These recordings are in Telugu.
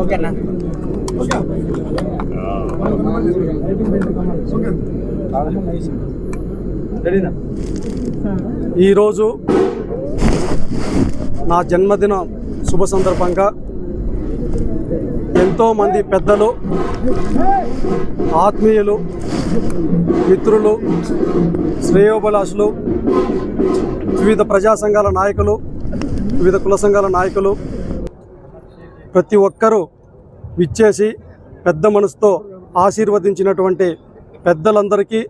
ఓకేనా? రెడీనా? ఈరోజు నా జన్మదిన శుభ సందర్భంగా ఎంతోమంది పెద్దలు ఆత్మీయులు మిత్రులు శ్రేయోభిలాషులు వివిధ ప్రజా సంఘాల నాయకులు వివిధ కుల సంఘాల నాయకులు ప్రతి ఒక్కరూ విచ్చేసి పెద్ద మనసుతో ఆశీర్వదించినటువంటి పెద్దలందరికీ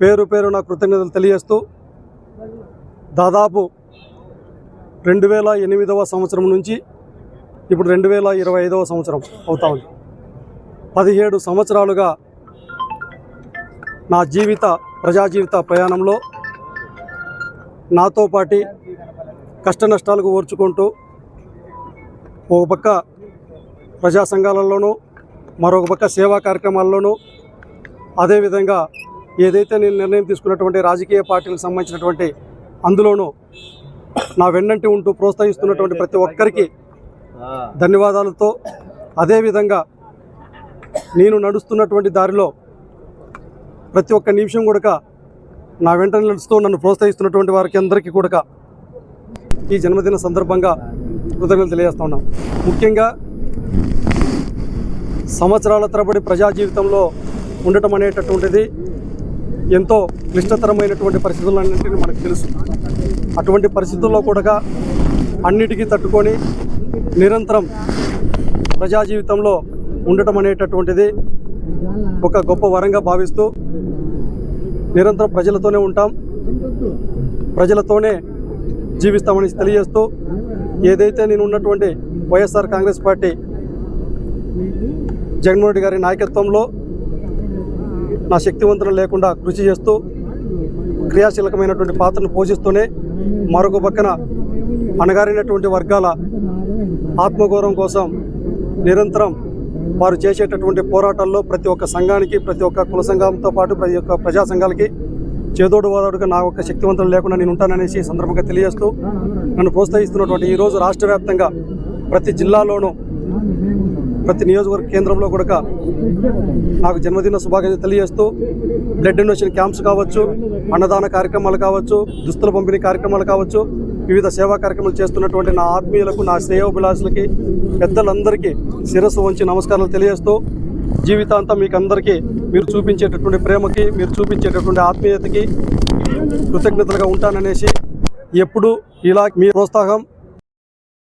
పేరు పేరు నా కృతజ్ఞతలు తెలియజేస్తూ దాదాపు రెండు వేల ఎనిమిదవ సంవత్సరం నుంచి ఇప్పుడు రెండు వేల ఇరవై ఐదవ సంవత్సరం అవుతా ఉంది. పదిహేడు సంవత్సరాలుగా నా జీవిత ప్రజా జీవిత ప్రయాణంలో నాతో పాటి కష్ట నష్టాలకు ఓర్చుకుంటూ ఒక పక్క ప్రజా సంఘాలలోనూ మరొక పక్క సేవా కార్యక్రమాల్లోనూ. అదేవిధంగా ఏదైతే నేను నిర్ణయం తీసుకున్నటువంటి రాజకీయ పార్టీలకు సంబంధించినటువంటి అందులోనూ నా వెన్నంటి ఉంటూ ప్రోత్సహిస్తున్నటువంటి ప్రతి ఒక్కరికి ధన్యవాదాలతో అదేవిధంగా నేను నడుస్తున్నటువంటి దారిలో ప్రతి ఒక్క నిమిషం కూడక నా వెంట నడుస్తూ నన్ను ప్రోత్సహిస్తున్నటువంటి వారికి అందరికీ కూడా ఈ జన్మదిన సందర్భంగా కృతజ్ఞతలు తెలియజేస్తా ఉన్నాం. ముఖ్యంగా సంవత్సరాల తరబడి ప్రజా జీవితంలో ఉండటం అనేటటువంటిది ఎంతో క్లిష్టతరమైనటువంటి పరిస్థితులన్నింటినీ మనకు తెలుసు. అటువంటి పరిస్థితుల్లో కూడా అన్నిటికీ తట్టుకొని నిరంతరం ప్రజా జీవితంలో ఉండటం అనేటటువంటిది ఒక గొప్ప వరంగా భావిస్తూ నిరంతరం ప్రజలతోనే ఉంటాం. ప్రజలతోనే జీవిస్తామని తెలియజేస్తూ ఏదైతే నేను ఉన్నటువంటి YSR Congress party Jaganmohan Reddy గారి నాయకత్వంలో నా శక్తివంతులు లేకుండా కృషి చేస్తూ క్రియాశీలకమైనటువంటి పాత్రను పోషిస్తూనే మరొక పక్కన అణగారినటువంటి వర్గాల ఆత్మగౌరవం కోసం నిరంతరం వారు చేసేటటువంటి పోరాటాల్లో ప్రతి ఒక్క సంఘానికి ప్రతి ఒక్క కుల సంఘంతో పాటు ప్రతి ఒక్క ప్రజా సంఘాలకి చేదోడు వాదోడుగా నా ఒక్క శక్తివంతులు లేకుండా నేను ఉంటాననేసి సందర్భంగా తెలియజేస్తూ నన్ను ప్రోత్సహిస్తున్నటువంటి ఈరోజు రాష్ట్ర వ్యాప్తంగా ప్రతి జిల్లాలోనూ ప్రతి నియోజకవర్గ కేంద్రంలో కూడా నాకు జన్మదిన శుభాకాంక్షలు తెలియజేస్తూ బ్లడ్ డొనేషన్ క్యాంప్స్ కావచ్చు అన్నదాన కార్యక్రమాలు కావచ్చు దుస్తుల పంపిణీ కార్యక్రమాలు కావచ్చు వివిధ సేవా కార్యక్రమాలు చేస్తున్నటువంటి నా ఆత్మీయులకు నా శ్రేయోభిలాషులకి పెద్దలందరికీ శిరస్సు వంచి నమస్కారాలు తెలియజేస్తూ జీవితాంతం మీకు అందరికీ మీరు చూపించేటటువంటి ప్రేమకి మీరు చూపించేటటువంటి ఆత్మీయతకి కృతజ్ఞతలుగా ఉంటాననేసి ఎప్పుడు ఇలా మీ ప్రోత్సాహం